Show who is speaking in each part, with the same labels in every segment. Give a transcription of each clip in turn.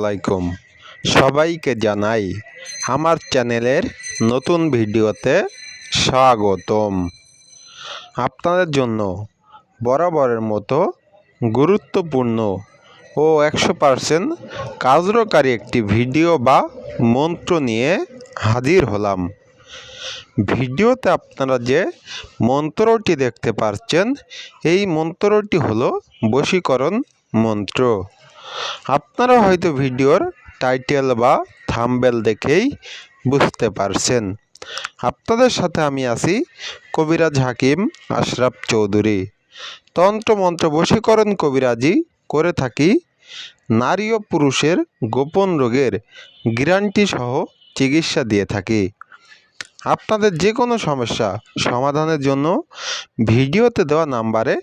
Speaker 1: আলাইকুম। সবাইকে জানাই আমার চ্যানেলের নতুন ভিডিওতে স্বাগতম। আপনাদের জন্য বরাবরের মতো গুরুত্বপূর্ণ ও একশো পারসেন্ট কার্যকারী একটি ভিডিও বা মন্ত্র নিয়ে হাজির হলাম। ভিডিওতে আপনারা যে মন্ত্রটি দেখতে পাচ্ছেন এই মন্ত্রটি হলো বশীকরণ মন্ত্র। আপনারা হয়তো ভিডিওর টাইটেল বা থাম্বেল দেখেই বুঝতে পারছেন। আপনাদের সাথে আমি আছি কবিরাজ হাকিম আশরাফ চৌধুরী। তন্ত্রমন্ত্র বশীকরণ কবিরাজি করে থাকি নারী ও পুরুষের গোপন রোগের গ্যারান্টি সহ চিকিৎসা দিয়ে থাকি। আপনাদের যে কোনো সমস্যা সমাধানের জন্য ভিডিওতে দেওয়া নাম্বারে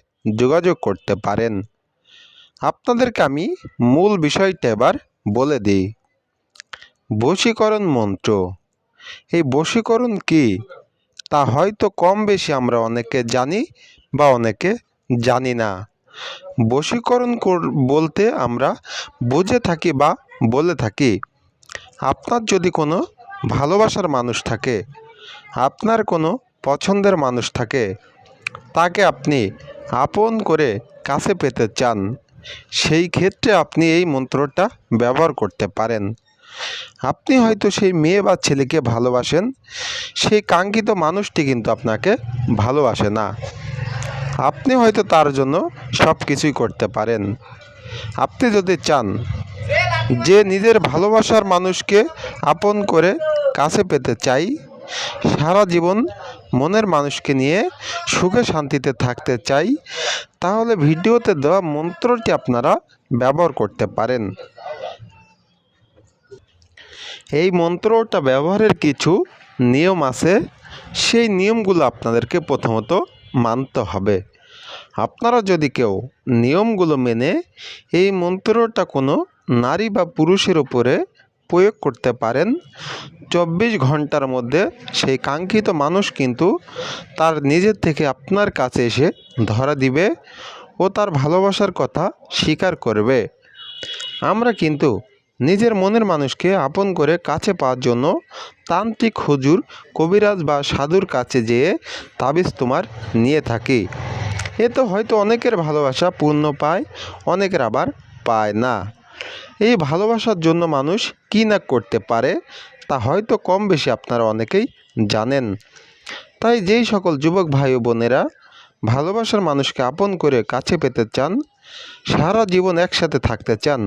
Speaker 1: যোগাযোগ করতে পারেন। আপনাদেরকে আমি মূল বিষয়টা এবার বলে দিই। বশীকরণ মন্ত্র। এই বশীকরণ কি? তা হয়তো কম বেশি আমরা অনেকে জানি বা অনেকে জানি না। বশীকরণ কর- বলতে আমরা বুঝে থাকি বা বলে থাকি। আপনার যদি কোনো ভালোবাসার মানুষ থাকে, আপনার কোনো পছন্দের মানুষ থাকে, তাকে আপনি আপন করে কাছে পেতে চান। সেই ক্ষেত্রে আপনি এই মন্ত্রটা ব্যবহার করতে পারেন। আপনি হয়তো সেই মেয়ে বা ছেলেকে ভালোবাসেন, সেই কাঙ্ক্ষিত মানুষটি কিন্তু আপনাকে ভালোবাসে না। আপনি হয়তো তার জন্য সব কিছুই করতে পারেন। আপনি যদি চান যে নিজের ভালোবাসার মানুষকে আপন করে কাছে পেতে চাই, সারা জীবন মনের মানুষকে নিয়ে সুখে শান্তিতে থাকতে চাই তাহলে ভিডিওতে দেওয়া মন্ত্রটি আপনারা ব্যবহার করতে পারেন। এই মন্ত্রটা ব্যবহারের কিছু নিয়ম আছে, সেই নিয়মগুলো আপনাদেরকে প্রথমত মানতে হবে। আপনারা যদি কেউ নিয়মগুলো মেনে এই মন্ত্রটা কোনো নারী বা পুরুষের উপরে প্রয়োগ করতে পারেন। চব্বিশ ঘণ্টার মধ্যে সেই কাঙ্ক্ষিত মানুষ কিন্তু তার নিজের থেকে আপনার কাছে এসে ধরা দিবে ও তার ভালোবাসার কথা স্বীকার করবে। আমরা কিন্তু নিজের মনের মানুষকে আপন করে কাছে পাওয়ার জন্য তান্ত্রিক হুজুর, কবিরাজ বা সাধুর কাছে যেয়ে তাবিজ তোমার নিয়ে থাকি। এতে হয়তো অনেকের ভালোবাসা পূর্ণ পায়, অনেকের আবার পায় না। এই ভালোবাসার জন্য মানুষ কী না করতে পারে, তা হয়তো কম বেশি আপনারা অনেকেই জানেন। তাই যেই সকল যুবক ভাই ও বোনেরা ভালোবাসার মানুষকে আপন করে কাছে পেতে চান, সারা জীবন একসাথে থাকতে চান,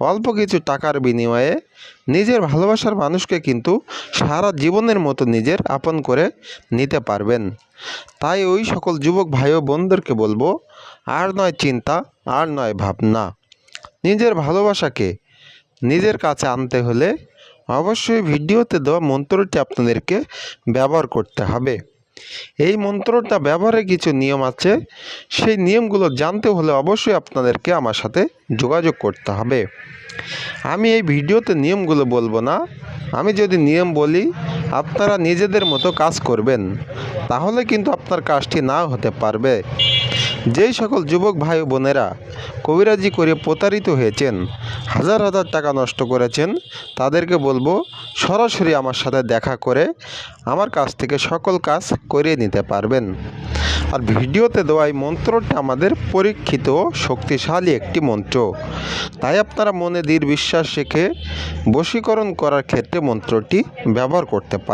Speaker 1: অল্প কিছু টাকার বিনিময়ে নিজের ভালোবাসার মানুষকে কিন্তু সারা জীবনের মতো নিজের আপন করে নিতে পারবেন। তাই ওই সকল যুবক ভাই ও বোনদেরকে বলব, আর নয় চিন্তা, আর নয় ভাবনা। নিজের ভালোবাসাকে নিজের কাছে আনতে হলে অবশ্যই ভিডিওতে দেওয়া মন্ত্রটি আপনাদেরকে ব্যবহার করতে হবে। এই মন্ত্রটা ব্যবহারে কিছু নিয়ম আছে। সেই নিয়মগুলো জানতে হলে অবশ্যই আপনাদেরকে আমার সাথে যোগাযোগ করতে হবে। আমি এই ভিডিওতে নিয়মগুলো বলব না। আমি যদি নিয়ম বলি, আপনারা নিজেদের মতো কাজ করবেন। তাহলে কিন্তু আপনার কাজটি না হতে পারবে। যেই সকল যুবক ভাই বোনেরা কবিরাজি করে প্রতারিত হয়েছেন, হাজার হাজার টাকা নষ্ট করেছেন, তাদেরকে বলব সরাসরি আমার সাথে দেখা করে আমার কাছ থেকে সকল কাজ করিয়ে নিতে পারবেন। আর ভিডিওতে দেওয়া এই মন্ত্রটা আমাদের পরীক্ষিত শক্তিশালী একটি মন্ত্র। তাই আপনারা মনে দৃঢ় বিশ্বাস রেখে বশীকরণ করার ক্ষেত্রে মন্ত্রটি ব্যবহার করতে পারেন।